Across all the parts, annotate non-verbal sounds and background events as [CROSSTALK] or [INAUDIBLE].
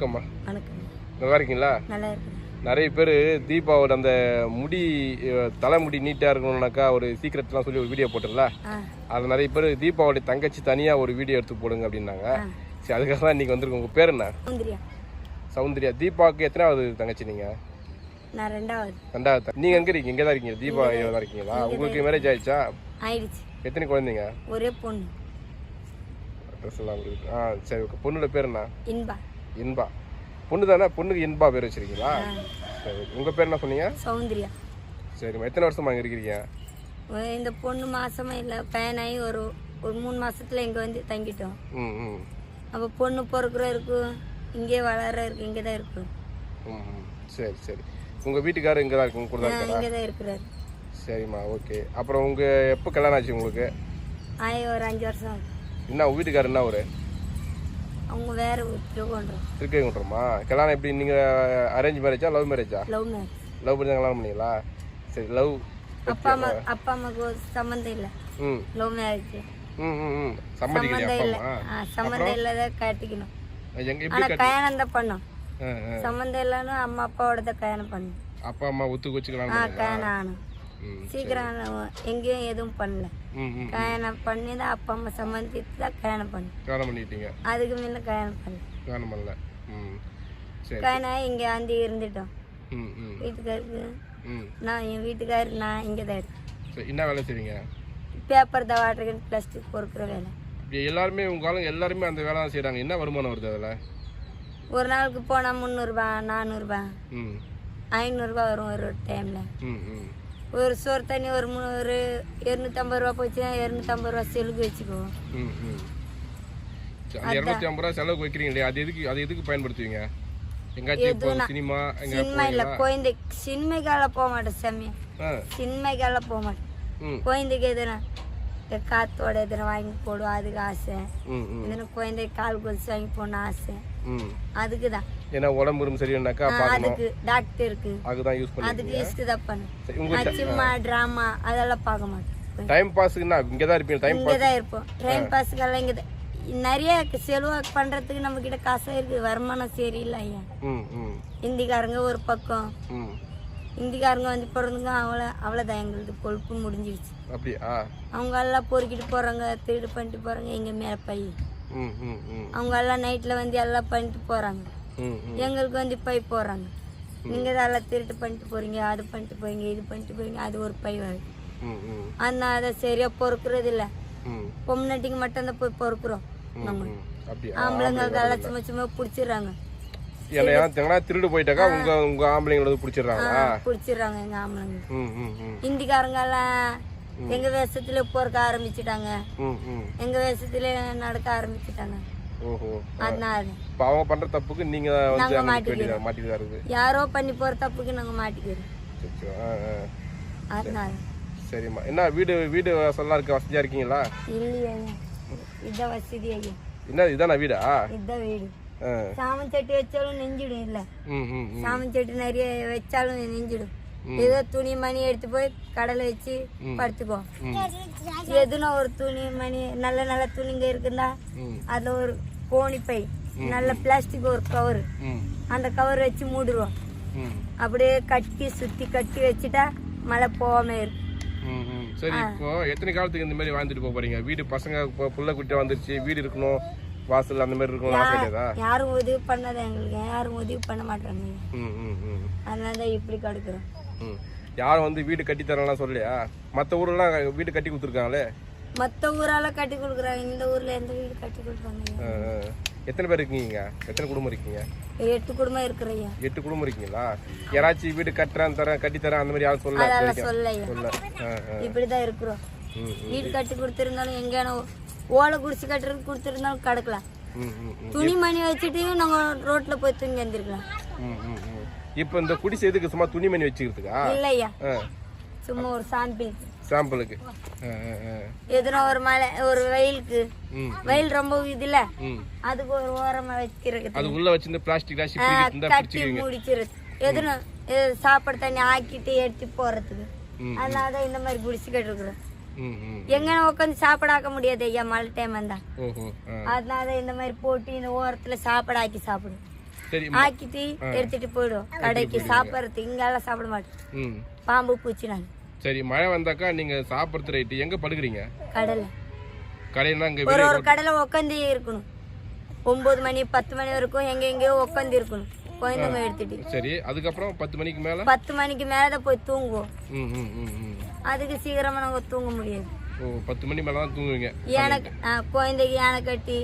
வணக்கம்மா. வணக்கம். நல்லா இருக்கீங்களா நல்லா இருக்குது நிறைய பேர் தீபாவோட அந்த முடி தலைமுடி நீட்டாக இருக்கணும்னாக்கா ஒரு சீக்கிரட்லாம் சொல்லி ஒரு வீடியோ போட்டுல ஆ. அது நிறைய பேர் தீபாவோட தங்கச்சி தனியாக ஒரு வீடியோ எடுத்து போடுங்க அப்படின்னாங்க. சரி அதுக்காக தான் இன்றைக்கி வந்திருக்கோம். உங்கள் பேர் என்ன? சௌந்தர்யா. தீபாவுக்கு எத்தனாவது தங்கச்சி நீங்கள் நான் ரெண்டாவது. ரெண்டாவது த- நீங்க எங்க இருக்கீங்க? இங்கே தான் இருக்கீங்க. தீபா தான் இருக்கீங்களா? உங்களுக்கு மேரேஜ் ஆயிடுச்சா? ஆயிடுச்சு. எத்தனை குழந்தைங்க? ஒரே பொண்ணு. ட்ரெஸ் எல்லாம் ஆ சரி ஓகே பொண்ணோட பேர் என்ன? இன்பா. இன்பா. பொண்ணு தானே பொண்ணுக்கு இன்பா பேர் வச்சிருக்கீங்களா? சரி உங்கள் பேர் என்ன சொன்னீங்க? சௌந்தர்யா. சரிம்மா எத்தனை வருஷமா இங்கே இருக்கிறீங்க இந்த பொண்ணு மாசமா இல்லை பையனாகி ஒரு ஒரு மூணு மாசத்துல இங்கே வந்து தங்கிட்டோம். ம் ம். அப்போ பொண்ணு பிறக்கிற இருக்கும் இங்கே வளர இருக்கு இங்கே தான் இருக்கும் ம் ம். சரி சரி. உங்கள் வீட்டுக்காரர் இங்கே தான் இருக்கு உங்க கூட தான் இருக்காரா? இங்கே தான் இருக்கிறாரு. சரிம்மா ஓகே. அப்புறம் உங்கள் எப்போ கல்யாணம் ஆச்சு உங்களுக்கு? ஆயி ஒரு அஞ்சு வருஷம் ஆகுது. என்ன உங்க வீட்டுக்காரர் என்ன ஒரு அவங்க வேற திருக்கோன்றோம் திருக்கேங்குன்றமா கல்யாணம் எப்படி நீங்கள் அரேஞ்ச் மேரேஜா லவ் மேரேஜா லவ் மேரேஜ் லவ் பண்ணி கல்யாணம் பண்ணீங்களா? சரி லவ் அப்பா அம்மா அப்பா அம்மாவுக்கு ஒரு சம்மந்தம் இல்லை. ம். லவ் மேரேஜ் ம் ம் சம்மந்தம் அப்பா இல்லை. சம்மந்தம் இல்லாத கட்டிக்கணும். எங்க எப்படி ஆனா கல்யாணம் தான் பண்ணோம். சம்மந்தம் இல்லைன்னு அம்மா அப்பாவோட தான் கல்யாணம் பண்ணோம். அப்பா அம்மா ஒத்துக்கு வச்சுக்கலாம் கல்யாணம் ஆனோம். ம் சீக்கிரம். எங்கேயும் எதுவும் பண்ணல. கல்யாணம் பண்ணி தான் அப்பா அம்மா சம்மந்தித்து தான் கல்யாணம் பண்ணோம் கல்யாணம் பண்ணிட்டீங்க? அதுக்கு முன்ன கல்யாணம் பண்ணல கல்யாணம் பண்ணல. கல்யாணம் இங்கே வந்து இருந்துட்டோம். வீட்டுக்காருக்கு நான் என் வீட்டுக்காரர் நான் இங்கே தான் இருக்கேன். என்ன வேலை செய்றீங்க? பேப்பர் தான் வாட்டருக்கு பிளாஸ்டிக் பொறுக்கிற வேலை. எல்லாருமே உங்க ஆளுங்க எல்லாருமே அந்த வேலை தான் செய்கிறாங்க என்ன வருமானம் வருது அதில்? ஒரு நாளுக்கு போனால் முந்நூறுபா நானூறுபா. ம். ஐநூறுரூபா வரும் ஒரு டைமில் ம் ம். ஒரு சோறு தண்ணி ஒரு ஒரு இரநூத்தம்பது ரூபா போச்சுன்னா இரநூத்தம்பது ரூபா செலுக்கு வச்சுக்குவோம். ம் ம். சரி அந்த இரநூத்தி ஐம்பது ரூபா செலவுக்கு வைக்கிறீங்க இல்லையா அது எதுக்கு அது எதுக்கு பயன்படுத்துவீங்க? எங்காச்சும் சினிமா எங்க சினிமா இல்லை குழந்தை சினிமைக்கால போக மாட்டேன் ஆ. சினிமைக்கால போக மாட்டேன் குழந்தைக்கு எதுனா காத்தோட எதுனா வாங்கி போடுவோம் அதுக்கு ஆசை. எதுனா குழந்தை கால் கொலுசு வாங்கி போடணும் ஆசை. ம். அதுக்கு தான் ஏன்னா உடம்பு உடம்பு சரியில்லைனாக்கா பார்க்கணும். அதுக்கு டாக்டருக்கு அதுதான் யூஸ் பண்ணி அதுக்கு இஷ்டு தான் பண்ணு சும்மா ட்ராமா அதெல்லாம் பார்க்க மாட்டேன் டைம் பாஸுக்குன்னா இங்கே தான் இருப்பீங்க டைம் இங்கே தான் இருப்போம். டைம் பாஸுக்கெல்லாம் இங்கே நிறைய செலவு பண்ணுறதுக்கு நம்ம கிட்ட காசு இருக்குது வருமானம் சரியில்லை ஐயா இந்திக்காரங்க ஒரு பக்கம். இந்திக்காரங்க வந்து பிறந்துங்க அவ்வளோ அவ்வளோதான் எங்களுக்கு பொழுப்பு முடிஞ்சிடுச்சு அப்படியா? அவங்க எல்லாம் பொறுக்கிட்டு போகிறாங்க திருடு பண்ணிட்டு போகிறாங்க எங்கள் மேலே பை. ம் ம் ம் அவங்க எல்லாம் நைட்டில் வந்து எல்லாம் பண்ணிட்டு போகிறாங்க எங்களுக்கு வந்து பை போகிறாங்க நீங்கள் தான் எல்லாம் திருட்டு பண்ணிட்டு போகிறீங்க அது பண்ணிட்டு போறீங்க இது பண்ணிட்டு போறீங்க அது ஒரு பை வருது ஆனால் அதை சரியாக பொறுக்கிறது இல்லை பொம்னாட்டிக்கு மட்டும்தான் போய் பொறுக்குறோம். நம்ம. ஆம்பளைங்களுக்கு எல்லாம் சும்மா சும்மா பிடிச்சிடுறாங்க. ஏன்னா எங்கன்னா திருடு போயிட்டாக்கா உங்க உங்க ஆம்பளைங்கள பிடிச்சிடுறாங்களா? பிடிச்சிடுறாங்க எங்கள் ஆம்பளைங்க. இந்திக்காரங்க எல்லாம் எங்கள் வேஷத்துல பொறுக்க ஆரம்பிச்சிட்டாங்க. எங்கள் வேஷத்துல நடக்க ஆரம்பிச்சிட்டாங்க. அவங்க பண்ற தப்புக்கு நீங்க வந்து நாங்க இருக்குது? யாரோ பண்ணி போகிற தப்புக்கு நாங்கள் மாட்டிக்கிறோம். அதனால சரிம்மா. என்ன வீடு வீடு வசல்லாம் இருக்க? வசதியா இருக்கீங்களா? இல்லையா. இதான் வசதி ஐயா. என்ன இதானா வீடா? இதுதான் வீடு. சாமன் சட்டி வச்சாலும் நெஞ்சிடும் இல்லை? சாமன் சட்டி நிறைய வச்சாலும் நெஞ்சிடும். ஏதோ துணி மணி எடுத்து போய் கடலை வச்சு படுத்துக்கோ. எதுனா ஒரு துணி மணி நல்ல நல்ல துணிங்க இருக்குதா ம். அதில் ஒரு கோணி பை நல்ல பிளாஸ்டிக் ஒரு கவர் அந்த கவர் வச்சு மூடுருவோம். ம். அப்படியே கட்டி சுற்றி கட்டி வச்சுட்டா மழை போகாம இருக்கும். சரி இப்போ எத்தனை காலத்துக்கு இந்த மாதிரி வாழ்ந்துட்டு போக போறீங்க? வீடு பசங்க புள்ள குட்டியா வந்துருச்சு வீடு இருக்கணும் வாசல் அந்த மாதிரி இல்லையா? யாரும் உதவி பண்ணாத எங்களுக்கு. யாரும் உதவி பண்ண மாட்டாங்க அதனால தான் இப்படி கிடக்குறோம். யாரும் வந்து வீடு கட்டி தரலாம் சொல்லலையா? மற்ற ஊர்லாம் வீடு கட்டி கொடுத்துருக்காங்களே? மற்ற ஊரால கட்டி கொடுக்குறாங்க. இந்த ஊர்ல எந்த வீடு கட்டி ஆ. எத்தனை பேர் இருக்கீங்க எத்தனை குடும்பம் இருக்கீங்க? எட்டு குடும்பம் இருக்கிறையா? எட்டு குடும்பம் இருக்கீங்களா? யாராச்சும் வீடு கட்டுறேன் தரேன் கட்டி தரேன் அந்த மாதிரி யாரும் சொல்ல சொல்லையா சொல்ல ஆ. இப்படிதான் இருக்கிறோம். வீடு கட்டி கொடுத்துருந்தாலும் எங்கேயான ஓலை குடிச்சு கட்டுறது கொடுத்துருந்தாலும் கிடக்கலாம். ம் ம் ம். துணி மணி வச்சுட்டு நாங்க ரோட்ல போய் தூங்கி எழுந்திருக்கலாம் இப்போ இந்த குடிசை எதுக்கு சும்மா துணிமணி வச்சுக்கிறதுக்கா? இல்லையா? சும்மா ஒரு சாம்பிள் சாம்பிளுக்கு எதுனா ஒரு மழை ஒரு வெயிலுக்கு. வெயில் ரொம்ப இதுல அதுக்கு ஒரு ஓரமா வச்சிருக்கு அது உள்ள வச்சிருந்த பிளாஸ்டிக் ராசி கட்டி முடிச்சிருது எதுனா சாப்பாடு தண்ணி ஆக்கிட்டு எடுத்து போறதுக்கு. அதனால தான் இந்த மாதிரி குடிச்சு கட்டுருக்குறோம் எங்க உட்காந்து சாப்பாடாக்க முடியாது ஐயா மழை டைம் வந்தா. அதனால தான் இந்த மாதிரி போட்டு இந்த ஓரத்துல சாப்பாடு ஆக்கி சாப்பிடும் ஆக்கிட்டு எடுத்துட்டு போயிடுவோம் கடைக்கு சாப்பிட்றதுக்கு இங்கெல்லாம் சாப்பிட மாட்டோம் ம். பாம்பு பூச்சி நாங்கள் சரி மழை வந்தாக்கா நீங்க சாப்பிட்றது ரைட்டு எங்க படுக்கிறீங்க? கடலை கடையினா இங்க ஒரு ஒரு கடையில் உட்காந்து இருக்கணும். ஒம்பது மணி பத்து மணி வரைக்கும் எங்க எங்கேயோ உட்காந்து இருக்கணும். குழந்தைங்க எடுத்துட்டு. சரி அதுக்கப்புறம் பத்து மணிக்கு மேல? பத்து மணிக்கு மேலே தான் போய் தூங்குவோம். அதுக்கு சீக்கிரமா நாங்கள் தூங்க முடியாது. ஓ பத்து மணி மேல தான் தூங்குவீங்க? யானை குழந்தைக்கு யானை கட்டி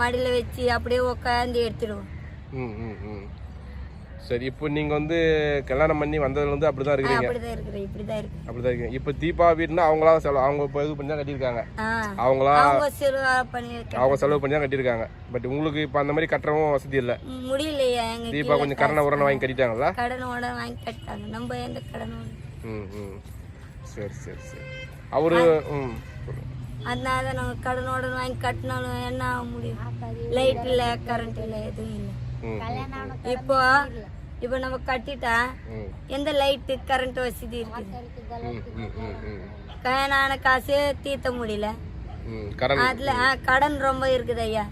மடியில் வச்சு அப்படியே உட்காந்து எடுத்துடுவோம். ம் ம் ம். சரி இப்போ நீங்க வந்து கல்யாணம் பண்ணி வந்ததுல இருந்து அப்படிதான் இருக்கிறீங்க. அப்படிதான் இருக்குது இப்படிதான் இருக்கு அப்படிதான் இருக்கீங்க. இப்போ தீபா வீடுனா அவங்களா செலவு அவங்க இப்போ இது பண்ணி தான் கட்டியிருக்காங்க. அவங்களா அவங்க செலவா பண்ணியிருக்காங்க அவங்க செலவு பண்ணி தான் கட்டியிருக்காங்க. பட் உங்களுக்கு இப்போ அந்த மாதிரி கட்டுறவும் வசதி இல்லை. முடியலையா எங்க தீபா கொஞ்சம் கரண உரணை வாங்கி கட்டிட்டாங்களா கடனோட வாங்கி கட்டாங்க நம்ம எந்த கடனோட ம் ம். சரி சரி சரி. அவரு ம். அதனால தான் நாங்கள் கடனோட வாங்கி கட்டினாலும் என்ன ஆக முடியும்? லைட் இல்லை கரண்ட் இல்லை எதுவும் இல்லை. இப்போ இப்போ நம்ம கட்டிட்டா எந்த லைட்டு கரண்ட் வசதி இருக்குது கயனான காசு தீர்த்த முடியல. அதுல கடன் ரொம்ப இருக்குது ஐயா.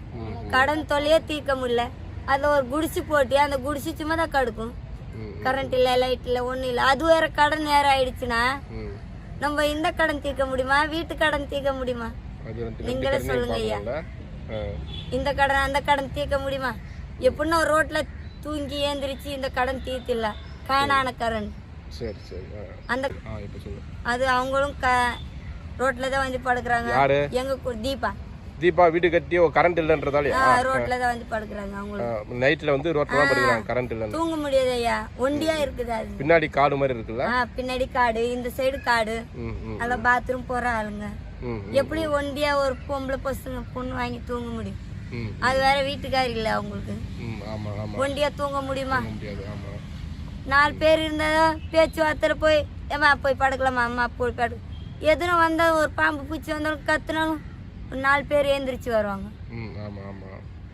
கடன் தொல்லையே தீர்க்க முடியல. அதுல ஒரு குடிசை போட்டு அந்த குடிசை சும்மா தான் கடுக்கும். கரண்ட் இல்லை லைட் இல்லை ஒன்றும் இல்லை. அது வேற கடன் வேற ஆயிடுச்சுன்னா நம்ம இந்த கடன் தீர்க்க முடியுமா? வீட்டு கடன் தீர்க்க முடியுமா? நீங்களே சொல்லுங்க ஐயா. இந்த கடன் அந்த கடன் தீர்க்க முடியுமா? எப்படின்னா ரோட்ல தூங்கி ஏந்திரிச்சு இந்த கடன் தீர்த்தில்ல கயனான கரண்ட் சரி. சரி அந்த அது அவங்களும் க ரோட்ல தான் வந்து படுக்கிறாங்க. எங்க தீபா. தீபா வீடு கட்டி கரண்ட் இல்லைன்றதாலே ரோட்ல தான் வந்து படுக்கிறாங்க அவங்களும். நைட்ல வந்து ரோட்ல தான் படுக்கிறாங்க கரண்ட் இல்லைன்னு. தூங்க முடியாது ஐயா. ஒண்டியா இருக்குது அது. பின்னாடி காடு மாதிரி இருக்குல்ல? பின்னாடி காடு இந்த சைடு காடு. ம் ம் நல்லா பாத்ரூம் போற ஆளுங்க. எப்படி ஒண்டியா ஒரு பொம்பளை பசங்க பொண்ணு வாங்கி தூங்க முடியும்? அது வேற வீட்டுக்கார் இல்லை அவங்களுக்கு. ஒண்டியா தூங்க முடியுமா? நாலு பேர் இருந்தா பேச்சுவார்த்தையில் போய் ஏம்மா போய் படுக்கலாமா? அம்மா போய் படு. எதுனா வந்தால் ஒரு பாம்பு பூச்சி வந்தாலும் கத்துனாலும் ஒரு நாலு பேர் எழுந்திரிச்சு வருவாங்க.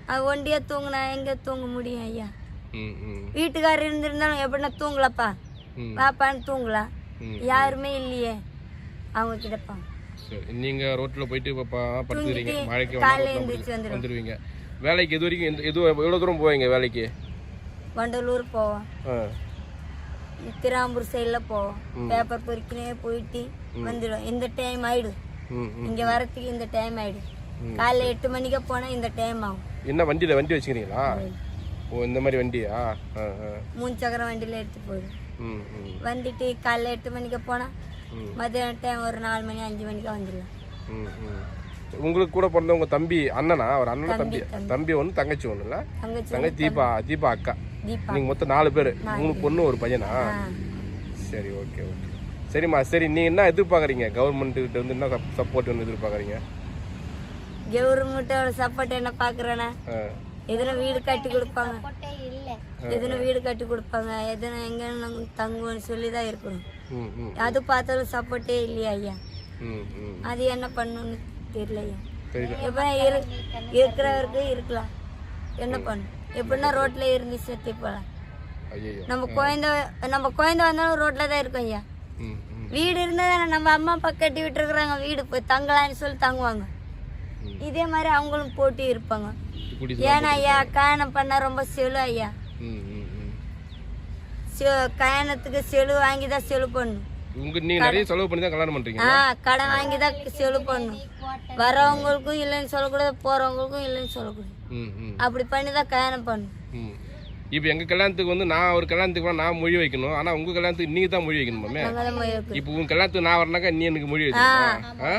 அது ஒண்டியா தூங்கினா எங்கே தூங்க முடியும் ஐயா? வீட்டுக்காரர் இருந்திருந்தாலும் எப்படின்னா தூங்கலப்பா. ம். பாப்பான்னு தூங்கலாம் யாருமே இல்லையே. அவங்க கிட்டப்பா சரி நீங்க ரோட்ல போயிட்டு இப்போ படுத்துக்கிறீங்க. மழைக்கு வந்தா வேலைக்கு எது வரைக்கும் எந்த- எது தூரம் போவீங்க வேலைக்கு? வண்டலூர் போவோம். திராம்பூர் சைடில் போவோம். பேப்பர் பொறிக்கினே போயிட்டு வந்துடும் இந்த டைம் ஆயிடும். இங்கே வரத்துக்கு இந்த டைம் ஆயிடும். காலைல எட்டு மணிக்கு போனால் இந்த டைம் ஆகும். என்ன வண்டியில வண்டி வச்சுக்கிறீங்களா? ஓ இந்த மாதிரி வண்டியா? மூணு சக்கர வண்டியில் எடுத்து போயிடும். வந்துட்டு காலைல எட்டு மணிக்கு போனால் ம். மத்தியான டைம் ஒரு நாலு மணி அஞ்சு மணிக்கு வந்துடலாம். ம் ம். உங்களுக்கு கூட பிறந்த உங்க தம்பி அண்ணனா? ஒரு அண்ணன் தம்பி தம்பி. ஒன்று தங்கச்சி ஒன்று இல்லை தங்கச்சி தங்கச்சி தீபா தீபா அக்கா. நீங்க மொத்தம் நாலு பேர். மூணு பொண்ணு ஒரு பையனா? சரி ஓகே ஓகே. சரிம்மா சரி நீ என்ன எதிர்பார்க்குறீங்க? கவர்மெண்ட் கிட்ட வந்து என்ன சப்போர்ட் ஒன்று எதிர்பார்க்குறீங்க? கவர்மெண்ட்டோட சப்போர்ட் என்ன பார்க்குறேன்னா ஆ. எதுனா வீடு கட்டி கொடுப்பாங்க. எதுனா வீடு கட்டி கொடுப்பாங்க எதுனா எங்க தங்குவோம்னு சொல்லி தான் இருக்கணும் அது பார்த்தாலும் சப்போர்ட்டே இல்லையா ஐயா? அது என்ன பண்ணணும்னு தெரியல ஐயா. எப்போ இரு இருக்கிறவருக்கு இருக்கலாம். என்ன பண்ணும் எப்படின்னா ரோட்ல இருந்து செத்து போகலாம் நம்ம குழந்தை நம்ம குழந்தை வந்தாலும் ரோட்ல தான் இருக்கும் ஐயா. வீடு இருந்தால் தானே நம்ம அம்மா அப்பா கட்டி விட்டுருக்குறாங்க வீடு போய் தங்கலான்னு சொல்லி தங்குவாங்க. இதே மாதிரி அவங்களும் போட்டி இருப்பாங்க. ஏன்னா ஐயா கல்யாணம் பண்ணா ரொம்ப செலு ஐயா. கல்யாணத்துக்கு செலு வாங்கி தான் செலு பண்ணணும் உங்க நீங்க நிறைய செலவு பண்ணி தான் கல்யாணம் பண்றீங்க. ஆ கடன் வாங்கி தான் செலு பண்ணணும் வரவங்களுக்கும் இல்லைன்னு சொல்லக்கூடாது போறவங்களுக்கும் இல்லைன்னு சொல்லக்கூடாது. அப்படி பண்ணி தான் கல்யாணம் பண்ணணும் ம். இப்போ எங்க கல்யாணத்துக்கு வந்து நான் ஒரு கல்யாணத்துக்கு நான் மொழி வைக்கணும். ஆனா உங்க கல்யாணத்துக்கு நீங்க தான் மொழி வைக்கணுமாமே நாங்கள் இப்போ உங்க கல்யாணத்துக்கு நான் வரனாக்கா நீ எனக்கு மொழி வச்சிருக்கா ஆ?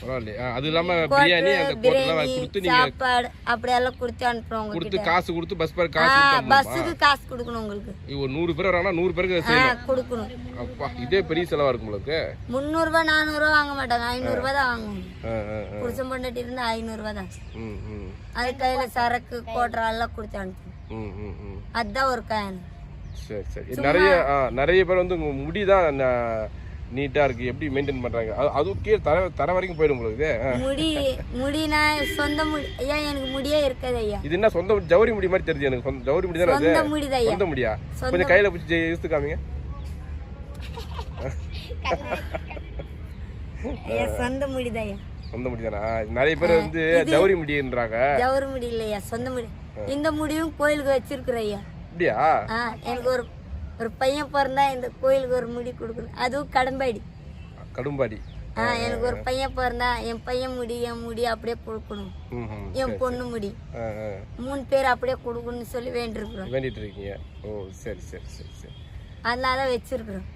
பரவாயில்லையா. அது இல்லாம பிரியாணி அந்த கோட்டெல்லாம் கொடுத்து நீங்க சாப்பாடு அப்படியெல்லாம் கொடுத்து அனுப்புறோம் கொடுத்து காசு கொடுத்து பஸ் பேர் காசு? பஸ்ஸுக்கு காசு கொடுக்கணும் உங்களுக்கு. இப்போ ஒரு நூறு பேர் வராங்கன்னா நூறு பேருக்கு கொடுக்கணும். அப்பா இதே பெரிய செலவா இருக்கும் உங்களுக்கு முந்நூறுபா நானூறுரூவா வாங்க மாட்டாங்க ஐநூறுரூவா தான் ஆ. புருஷன் பொண்டாட்டி இருந்தா ஐநூறுரூவா தான் அது கையில சரக்கு கோட்ரா எல்லாம் கொடுத்து அனுப்பணும் ம் ம் ம் அதுதான் ஒரு சரி சரி. நிறைய நிறைய பேர் வந்து உங்க முடி தான் நீட்டா இருக்கு. எப்படி மெயின்டைன் பண்றாங்க? அது- அதுவும் கீழே தர தர வரைக்கும் போயிடும் உங்களுக்கு. முடி முடினா சொந்த முடி ஐயா எனக்கு முடியே இருக்காது ஐயா. இது என்ன சொந்த முடி- ஜவுரி முடி மாதிரி தெரியுது எனக்கு. சொந்த ஜவுரி முடி தானே சொந்த முடிதான் ஐயா. சொந்த முடியா? கொஞ்சம் கையில பிடிச்சி இழுத்து காமிங்க. ஐயா சொந்த முடிதான் ஐயா. சொந்த முடி தானா? நிறைய பேர் வந்து ஜவுரி முடின்றாங்க. ஜவுறு முடி இல்லையா? சொந்த முடி. இந்த முடியும் கோயிலுக்கு வச்சிருக்கிறேன் ஐயா அப்படியா எனக்கு ஒரு ஒரு பையன் பிறந்தா இந்த கோயிலுக்கு ஒரு முடி கொடுக்கணும். அதுவும் கடம்பாடி. கடும்பாடி. ஆ எனக்கு ஒரு பையன் பிறந்தா என் பையன் முடி என் முடி அப்படியே கொடுக்கணும். என் பொண்ணு முடி. மூணு பேர் அப்படியே கொடுக்கணும்னு சொல்லி வேண்டியிருக்கிறோம். வேண்டிட்டு இருக்கீங்க ஓ சரி சரி சரி சரி. அதனால தான் வச்சிருக்கிறோம்.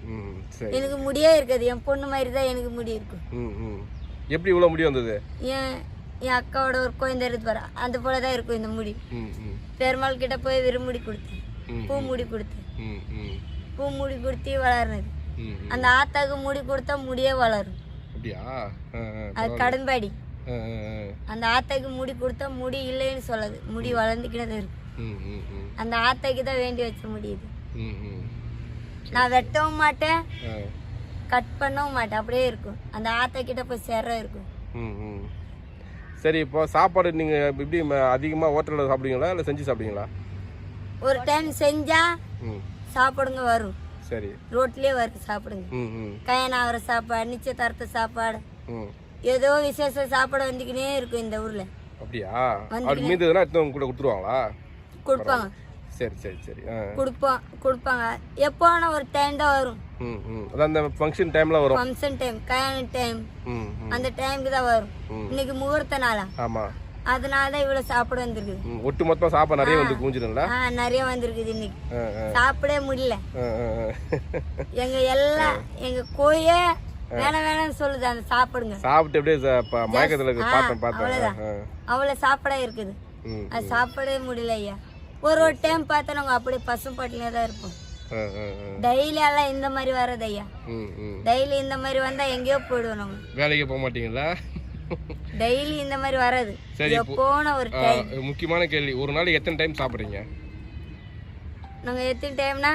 எனக்கு முடியே இருக்காது. என் பொண்ணு மாதிரி தான் எனக்கு முடி இருக்கும். எப்படி இவ்வளோ முடி வந்தது? என் என் அக்காவோட ஒரு குழந்தை இருக்கு பாரு அந்த போல தான் இருக்கும் இந்த முடி. பெருமாள் கிட்ட போய் விருமுடி கொடுத்தேன் பூ முடி கொடுத்தேன் பூ முடி கொடுத்து வளர்னது. அந்த ஆத்தாக்கு முடி கொடுத்தா முடியே வளரும். அது கடன்பாடி. அந்த ஆத்தாக்கு முடி கொடுத்தா முடி இல்லைன்னு சொல்லாது. முடி வளர்ந்துக்கிட்டே இருக்கும் அந்த ஆத்தாக்கு தான் வேண்டி வச்ச முடியுது நான் வெட்டவும் மாட்டேன். கட் பண்ணவும் மாட்டேன். அப்படியே இருக்கும். அந்த ஆத்தா கிட்ட போய் சேர இருக்கும். சரி இப்போ சாப்பாடு நீங்கள் எப்படி அதிகமாக ஹோட்டலில் சாப்பிடுவீங்களா? இல்லை செஞ்சு சாப்பிடுவீங்களா? ஒரு டைம் செஞ்சா சாப்பாடுங்க வரும். சரி. ரோட்லயே வருது சாப்பிடுங்க. ஆகிற சாப்பாடு நிச்சயதார்த்த சாப்பாடு. ஏதோ விசேஷ சாப்பாடு வந்துக்கினே இருக்கும் இந்த ஊர்ல. அப்படியா? எடுத்து கூட கொடுத்துருவாங்களா? கொடுப்பாங்க. சரி சரி சரி. கொடுப்போம் கொடுப்பாங்க. எப்போ ஆனா ஒரு டைம் தான் வரும். ம் ம். அதான் அந்த ஃபங்க்ஷன் டைமில் வரும். ஃபங்க்ஷன் டைம் கல்யாண டைம் அந்த டைமுக்கு தான் வரும். இன்னைக்கு முகூர்த்த நாளா? ஆமாம் அதனால தான் இவ்வளவு சாப்பாடு வந்திருக்குது ம் ஒட்டு மொத்தமாக சாப்பாடு நிறைய வந்து குஞ்சிடும்ல நிறைய வந்திருக்குது இன்னைக்கு. சாப்பிடவே முடியல. எங்க எல்லாம் எங்க கோயே வேணாம் வேணாம்னு சொல்லுது. அந்த சாப்பிடுங்க. சாப்பிட்டு அப்படியே மயக்கத்துல இருக்கு பார்த்தேன் அவ்வளவு சாப்பாடா இருக்குது. அது சாப்பிடவே முடியல ஐயா. ஒரு ஒரு டைம் பார்த்தா நாங்க அப்படியே பசும்பாட்டிலே தான் இருப்போம். டெய்லி எல்லாம் இந்த மாதிரி வர்றது ஐயா. டெய்லி இந்த மாதிரி வந்தா எங்கேயோ போயிடுவோம் நம்ம. வேலைக்கு போக மாட்டீங்களா? டெய்லி இந்த மாதிரி வராது சரி, எப்போன ஒரு டைம் முக்கியமான கேள்வி. ஒரு நாளைக்கு எத்தனை டைம் சாப்பிட்றீங்க? நாங்க எத்தனை டைம்னா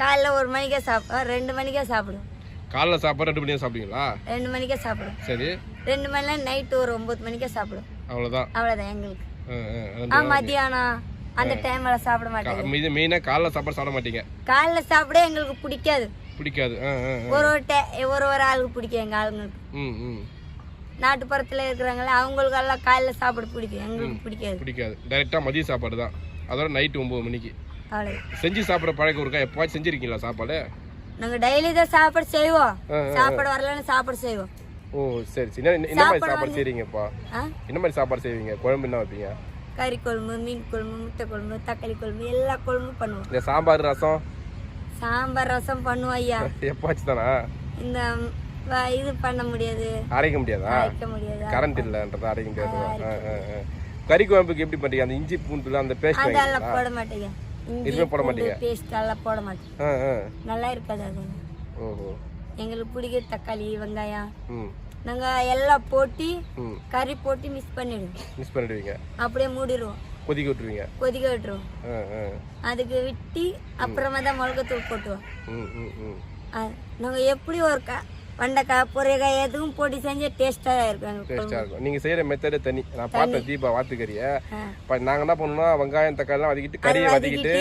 காலைல ஒரு மணிக்கே சாப்பிடுவோம் ரெண்டு மணிக்கே சாப்பிடுவோம். காலைல சாப்பாடு ரெண்டு மணியாக சாப்பிடுவீங்களா? ரெண்டு மணிக்கே சாப்பிடுவோம். சரி. ரெண்டு மணில நைட்டு ஒரு ஒன்பது மணிக்கே சாப்பிடுவோம். அவ்வளோதான் அவ்வளோதான் எங்களுக்கு. மத்தியானம். அந்த டைம்ல சாப்பிட மாட்டோம் கா- மீதி மெயினாக காலைல சாப்பாடு சாப்பிட மாட்டீங்க. காலைல சாப்பிட எங்களுக்கு பிடிக்காது. பிடிக்காது. ஒரு ஒரு ஒரு ஒரு ஆளுக்கு பிடிக்கும் எங்க ஆளுங்களுக்கு. நாட்டுப்புறத்துல இருக்கிறாங்களே அவங்களுக்கு எல்லாம் காலைல சாப்பிட பிடிக்கும். எங்களுக்கு பிடிக்காது. பிடிக்காது. டைரெக்டாக மதிய சாப்பாடு தான். அதோட நைட்டு ஒம்பது மணிக்கு. செஞ்சு சாப்பிட்ற பழக்கம் இருக்கா? எப்போவாச்சும் செஞ்சுருக்கீங்களா சாப்பாடு? நாங்க டெய்லி தான் சாப்பாடு செய்வோம். சாப்பாடு வரலன்னு சாப்பாடு செய்வோம். ஓ சரி சரி. என்ன- மாதிரி சாப்பாடு செய்கிறீங்கப்பா ஆ? என்ன மாதிரி சாப்பாடு செய்வீங்க? குழம்பு என்ன வைப்பீங்க? கறி குழம்பு மீன் குழம்பு முட்டை குழம்பு தக்காளி குழம்பு எல்லா குழம்பும் பண்ணுவோம். இந்த சாம்பார் ரசம்? சாம்பார் ரசம் பண்ணுவோம் ஐயா. [LAUGHS] எப்போவாச்சும் தானா இந்த வ- இது பண்ண முடியாது. அரைக்க முடியாதா? வைக்க முடியாது கரண்ட் இல்லைன்றத அரைக்க முடியாது. கறி குழம்புக்கு எப்படி பண்ணுறீங்க? அந்த இஞ்சி பூண்டுல அந்த பேஸ்ட் அதெல்லாம் போட மாட்டேங்க. இஞ்சி போட மாட்டீங்க? பேஸ்ட் எல்லாம் போட மாட்டேன். ஆ ஆ. நல்லா இருக்காது அது. ஓஹோ. எங்களுக்கு பிடிக்கிற தக்காளி வெங்காயம். ம். நாங்க எல்லாம் போட்டு கறி போட்டு மிக்ஸ் பண்ணிடுவோம். மிஸ் பண்ணிடுவீங்க. அப்படியே மூடிடுவோம். கொதிக்க விட்டுருவீங்க. கொதிக்க விட்டுருவோம். அதுக்கு விட்டு அப்புறமா தான் மிளகாத்தூள் போட்டுவோம். நாங்க எப்படி ஒரு க வெண்டைக்காய் பொரியக்காய் எதுவும் போட்டு செஞ்சா டேஸ்டா இருக்கும் டேஸ்ட்டாக இருக்கும். நீங்கள் செய்கிற மெத்தடே தனி. நான் பார்த்தேன் தீபா வாத்துக்கறியை. இப்போ நாங்கள் என்ன பண்ணோம்னா வெங்காயம் தக்காளிலாம் வதக்கிட்டு கறியை வதக்கிட்டு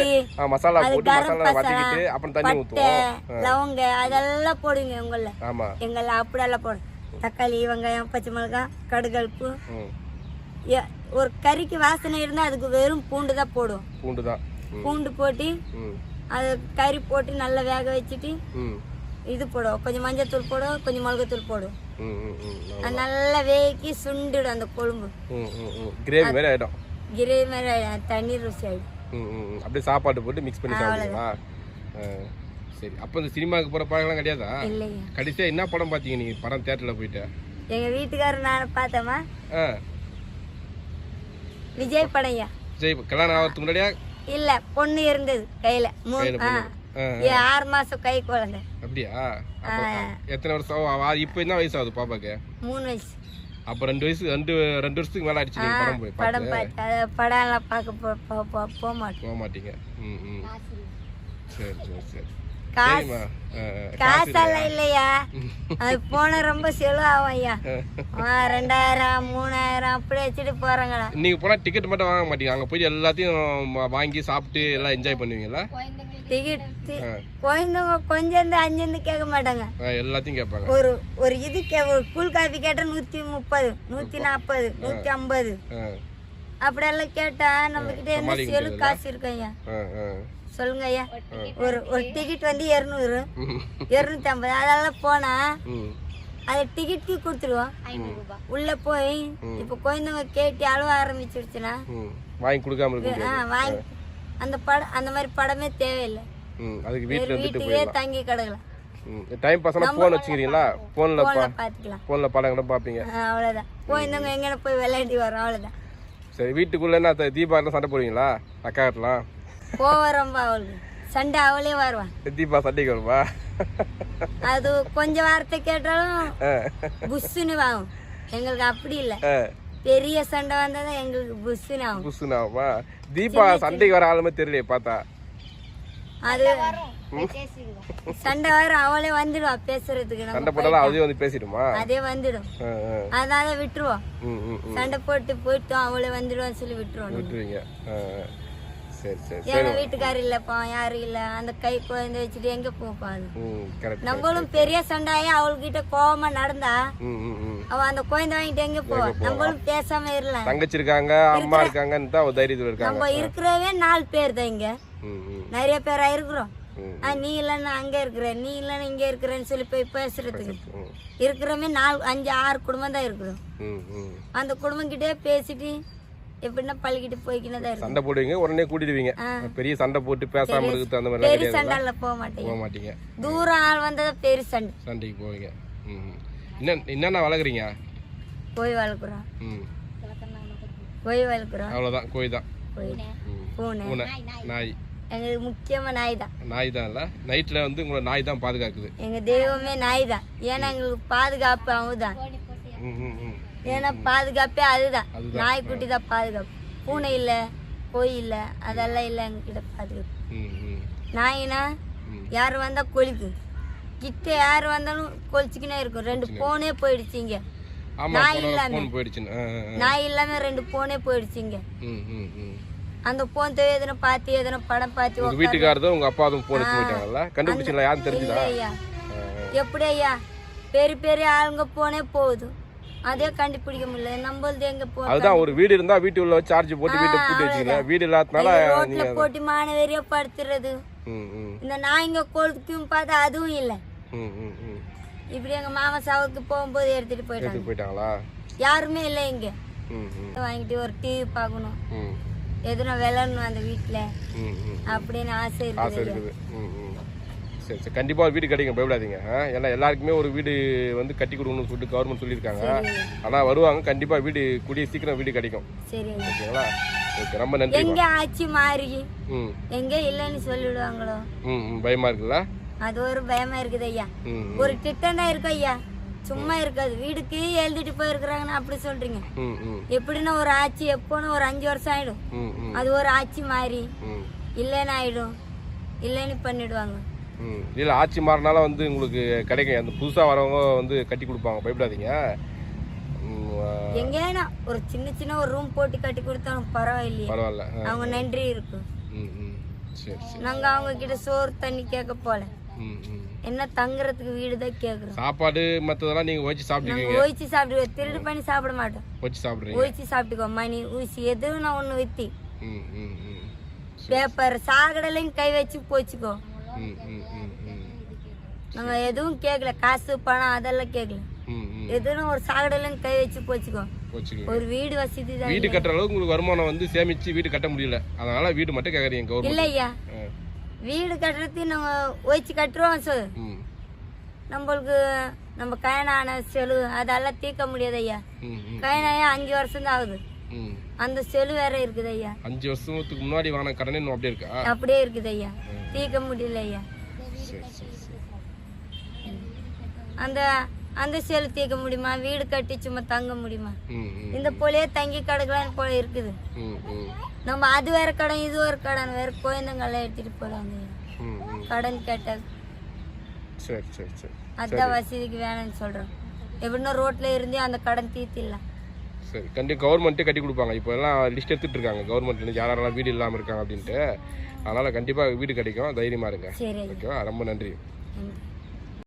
மசாலா போட்டு மசாலா வதக்கிட்டு அப்புறம் தண்ணி ஊற்றுவோம் லவங்க அதெல்லாம் போடுவீங்க உங்கள. ஆமாம் எங்கெல்லாம் அப்படியெல்லாம் போடும் தக்காளி வெங்காயம் பச்சை மிளகாய் கடுகல்ப்பு ஒரு கறிக்கு வாசனை இருந்தால் அதுக்கு வெறும் பூண்டு தான் போடுவோம் பூண்டு தான். பூண்டு போட்டு அது கறி போட்டு நல்லா வேக வச்சுட்டு இது போடுவோம் கொஞ்சம் மஞ்சத்தூள் போடுவோம் கொஞ்சம் மிளகாத்தூள் போடுவோம் ம் ம் ம். அது நல்லா வேகி சுண்டிடும் அந்த கொழும்பு. கிரேவி மாதிரி ஆகிடும் கிரேவி மாதிரி ஆயிடும். தண்ணீர் ருசி ஆயிடும். அப்படியே சாப்பாடு போட்டு மிக்ஸ் பண்ணி சாப்பிடுவீங்களா? ஆ, சரி அப்போ இந்த சினிமாவுக்கு போகிற பழக்கம்லாம் கிடையாதா? இல்லைங்க கடைசியாக என்ன படம் பார்த்தீங்க நீங்கள் படம் தேட்டரில் போயிட்டு. எங்கள் வீட்டுக்காரர் நான் பார்த்தோமா? ஆ. விஜய் படையா சரி கல்யாணம் ஆகிறதுக்கு முன்னாடியா? இல்ல பொண்ணு இருந்தது கையில. மூணு ஆ. ஆறு மாசம் கை குழந்தை. அப்படியா? அப்போ எத்தனை வருஷம் இப்போ என்ன வயசு ஆகுது பாப்பாக்கு? மூணு வயசு. அப்போ ரெண்டு வயசு ரெண்டு ரெண்டு வருஷத்துக்கு மேலே ஆயிடுச்சு படம் போய் படம் படம் பார்க்க போக மாட்டோம் போக மாட்டீங்க. ம் ம். சரி சரி சரி. காசு. காசெல்லாம் இல்லையா? [LAUGHS] அது போன ரொம்ப செலவாகும் ஐயா. ரெண்டாயிரம் மூணாயிரம் அப்படி வச்சுட்டு போறாங்களா? நீங்க போனா டிக்கெட் மட்டும் வாங்க மாட்டீங்க. அங்க போய் எல்லாத்தையும் வாங்கி சாப்பிட்டு எல்லாம் என்ஜாய் பண்ணுவீங்களா? டிக்கெட் குழந்தைங்க கொஞ்சம் இருந்து அஞ்சு கேட்க மாட்டாங்க. எல்லாத்தையும் கேட்பாங்க. ஒரு ஒரு இது கே ஒரு கூல் காஃபி கேட்டா நூத்தி முப்பது நூத்தி நாற்பது நூத்தி ஐம்பது. அப்படியெல்லாம் கேட்டா நம்ம கிட்ட என்ன செலு? காசு இருக்கு ஐயா? சொல்லுங்க ஐயா ஒரு ஒரு டிக்கெட் வந்து இரநூறு. [LAUGHS] இரநூத்தி ஐம்பது அதெல்லாம் போனா அது டிக்கெட்டுக்கு கொடுத்துருவோம். உள்ள போய் இப்போ குழந்தைங்க கேட்டு அழுவ ஆரம்பிச்சிருச்சுன்னா வாங்கி கொடுக்காம வாங்கி அந்த படம் அந்த மாதிரி படமே தேவையில்லை. ம். அதுக்கு வீட்டில் போயிடலாம். தங்கி கிடக்கலாம். ம். டைம் பாஸ்னா ஃபோன் வச்சுக்கிறீங்களா? போன்ல பாத்துக்கலாம் கூட பார்ப்பீங்க. ஆ, அவ்வளவுதான். குழந்தைங்க எங்கன போய் விளையாடி வரோம் அவ்வளவுதான். சரி வீட்டுக்குள்ளே என்ன த- தீபாவளிலாம் சண்டை போடுவீங்களா? அக்காட்டலாம் போவ ரொம்ப அவளுக்கு சண்டை அவளே வருவான். தீபா சண்டைக்கு வருவா அது கொஞ்ச வார்த்தை கேட்டாலும் புஷ்ஷுன்னு ஆகும் எங்களுக்கு அப்படி இல்லை. பெரிய சண்டை வந்தாதான் எங்களுக்கு புஷ்ஷுன்னு ஆகும். புசுனாவா தீபா சண்டைக்கு வர ஆளுமே தெரியலையே பார்த்தா. அது சண்டை வரும் அவளே வந்துடுவா பேசுறதுக்கு. சண்டை போட்டாலும் அதே வந்து பேசிடுமா? அதே வந்துடும். அதனால விட்டுருவோம். சண்டை போட்டு போயிட்டோம் அவளே வந்துடுவான்னு சொல்லி விட்டுருவோம். விட்டுருவீங்க. சரி சரி. ஏன்னா வீட்டுக்காரர் இல்லப்பா யாரும் இல்ல. அந்த கை குழந்தை வச்சுட்டு எங்க போப்பா அது? ம் கரெக்ட் நம்மளும் பெரிய சண்டாயி அவள்கிட்ட கோவமா நடந்தா அவ அந்த குழந்தை வாங்கிட்டு எங்க போவா? நம்மளும் பேசாம இருக்கலாம் தங்கச்சி இருக்காங்க அம்மா இருக்காங்கன்னு தான் ஒரு தைரியத்தில் இருக்காங்க. நம்ம இருக்கிறவே நாலு பேர் தான் இங்க. நிறைய பேரா இருக்கிறோம். நீ இல்லைன்னா அங்க இருக்கிற நீ இல்லைன்னா இங்க இருக்கிறேன்னு சொல்லி போய் பேசுறதுக்கு. இருக்கிறமே நாலு அஞ்சு ஆறு குடும்பம் தான் இருக்கிறோம். அந்த குடும்பம் கிட்டே பேசிட்டு எப்படின்னா பள்ளிக்கிட்டு போய்க்கினே தான் சண்டை போடுவீங்க உடனே கூட்டிடுவீங்க. பெரிய சண்டை போட்டு பேசாம இருக்கிறது அந்த மாதிரிலாம் பெரிய சண்டைல போக மாட்டேங்க. போக மாட்டீங்க. தூரம் ஆள் வந்தா பெரிய சண்டை. சண்டைக்கு போவீங்க. ம். என்ன என்னென்ன வளர்க்குறீங்க? கோய் வளர்க்குறோம். ம். கோய் வளர்க்குறோம். அவ்வளோதான் தான். கோய் ம். பூனை. பூனை நாய். எங்களுக்கு முக்கியமா நாய் தான். நாய் தான் இல்லை? நைட்டில் வந்து உங்களை நாய் தான் பாதுகாக்குது. எங்க தெய்வமே நாய் தான். ஏன்னா எங்களுக்கு பாதுகாப்பு ம் ம் ஏன்னா பாதுகாப்பே அதுதான். நாய்க்குட்டி தான் பாதுகாப்பு. பூனை இல்ல கோய் இல்ல அதெல்லாம் இல்ல எங்ககிட்ட பாதுகாப்பு. நாயினா. யார் வந்தா கொலிக்கும் கிட்ட யார் வந்தாலும் கொலிச்சுக்கினே இருக்கும். ரெண்டு போனே போயிடுச்சிங்க ஆமாம் நாய் போன இல்லாம. நாய் இல்லாம ரெண்டு போனே போயிடுச்சிங்க அந்த போன் எதனா பார்த்து எதனா படம் பார்த்து உங்கள் உட்காரு. வீட்டுக்காரதும் உங்கள் அப்பா அதுவும் எடுத்து போயிட்டாங்கல்ல? கண்டுபிடிச்சிங்களா யாரும் தெரிஞ்சுதா? எப்படி ஐயா பெரிய பெரிய ஆளுங்க போனே போகுது. அதே கண்டுபிடிக்க முடியல. நம்மளது எங்க போ அதுதான் ஒரு வீடு இருந்தா வீட்டு உள்ள சார்ஜ் போட்டு வீட்டை பூட்டி வச்சுக்கல வீடு இல்லாதனால ரோட்ல போட்டு மாணவரியா படுத்துறது. இந்த நாய்ங்க கொழுக்கும் பார்த்தா அதுவும் இல்ல. இப்படி எங்க மாமா சாவுக்கு போகும்போது எடுத்துட்டு போயிட்டாங்க. போயிட்டாங்களா? யாருமே இல்லை இங்க. வாங்கிட்டு ஒரு டிவி பார்க்கணும். எதுனா விளையாடணும் அந்த வீட்டுல அப்படின்னு ஆசை இருக்குது சரி சரி. கண்டிப்பாக வீடு கிடைக்கும் பயப்படாதீங்க? ஏன்னா எல்லாருக்குமே ஒரு வீடு வந்து கட்டி கொடுக்கணும்னு சொல்லிட்டு கவர்மெண்ட் சொல்லியிருக்காங்க. ஆனால் வருவாங்க கண்டிப்பாக வீடு கூடிய சீக்கிரம் வீடு கிடைக்கும். ஓகேங்களா? ஓகே ரொம்ப நன்றி எங்க ஆட்சி மாறி? ம். எங்க இல்லைன்னு சொல்லிடுவாங்களோ? ம் பயமா இருக்குல்ல? அது ஒரு பயமா இருக்குது ஐயா. ஒரு திட்டம் தான் இருக்கு ஐயா. சும்மா இருக்காது. வீடுக்கு எழுதிட்டு போயிருக்கிறாங்கன்னு அப்படி சொல்றீங்க. எப்படின்னா ஒரு ஆட்சி எப்போன்னு ஒரு அஞ்சு வருஷம் ஆயிடும். அது ஒரு ஆட்சி மாறி. இல்லைன்னு ஆயிடும். இல்லைன்னு பண்ணிடுவாங்க. இல்லை ஆட்சி மாறினால வந்து உங்களுக்கு கிடைக்கும் அந்த புதுசாக வரவங்க வந்து கட்டி கொடுப்பாங்க. பயப்படாதீங்க. ம், எங்கேனா ஒரு சின்ன சின்ன ஒரு ரூம் போட்டு கட்டி கொடுத்தாலும் பரவாயில்லையே. பரவாயில்ல. அவங்க நன்றி இருக்கும். ம் ம். சரி சரி. நாங்க அவங்க கிட்ட சோறு தண்ணி கேட்க போல. ம் ம். என்ன தங்குறதுக்கு வீடு தான் கேக்குறோம். சாப்பாடு மற்றதெல்லாம் நீங்கள் வச்சு சாப்பிட்டுக்கீங்க. நாங்க ஓய்ச்சி சாப்பிடுவோம். திருடு பண்ணி சாப்பிட மாட்டோம். வச்சு சாப்பிட்றீங்க. ஓய்ச்சி சாப்பிட்டுக்கோ மணி ஊசி எதுவும் நான் ஒண்ணு வித்தி. ம் ம் ம். பேப்பர் சாகடலையும் கை வச்சு போச்சுக்கோ. ம் ம் ம் ம். நாங்க எதுவும் கேட்கல காசு பணம் அதெல்லாம் கேட்கல எதுவும் ஒரு சாகடலையும் கை வச்சு போச்சுக்கோ. ஒரு வீடு வசதி தான் வீடு கட்டுற அளவுக்கு உங்களுக்கு வருமானம் வந்து சேமிச்சு வீடு கட்ட முடியல. அதனால வீடு மட்டும் கேட்குறீங்க கவர்மெண்ட் இல்ல ஐயா. வீடு கட்டுறதுக்கு நாங்க ஓய்ச்சி கட்டுறோம் சார் நம்மளுக்கு நம்ம கல்யாணம் செலவு அதெல்லாம் தீர்க்க முடியாது ஐயா. கல்யாணம் அஞ்சு வருஷம் தான் ஆகுது அந்த செலவு வேற இருக்குது ஐயா. அஞ்சு வருஷத்துக்கு முன்னாடி வாங்கின கடனே இன்னும் அப்படியே இருக்கா? அப்படியே இருக்குது ஐயா. தீர்க்க முடியல ஐயா. அந்த அந்த செலவு தீர்க்க முடியுமா? வீடு கட்டி சும்மா தங்க முடியுமா? இந்த போலயே தங்கி கிடக்கலான்னு போல இருக்குது. நம்ம அது வேற கடன் இது ஒரு கடன் வேற குழந்தைங்கெல்லாம் எடுத்துட்டு போறாங்க கடன் கேட்டா சரி சரி சரி. அதான் வசதிக்கு வேணும்னு சொல்றோம். எப்படின்னா ரோட்ல இருந்தே அந்த கடன் தீர்த்திடலாம். சரி கண்டிப்பாக கவர்மெண்ட்டே கட்டி கொடுப்பாங்க. இப்போ எல்லாம் லிஸ்ட் எடுத்துட்டு இருக்காங்க. கவர்மெண்ட்லேருந்து யாரெல்லாம் வீடு இல்லாமல் இருக்காங்க அப்படின்ட்டு. அதனால் கண்டிப்பாக வீடு கிடைக்கும். தைரியமாக இருங்க. ஓகேவா ரொம்ப நன்றி.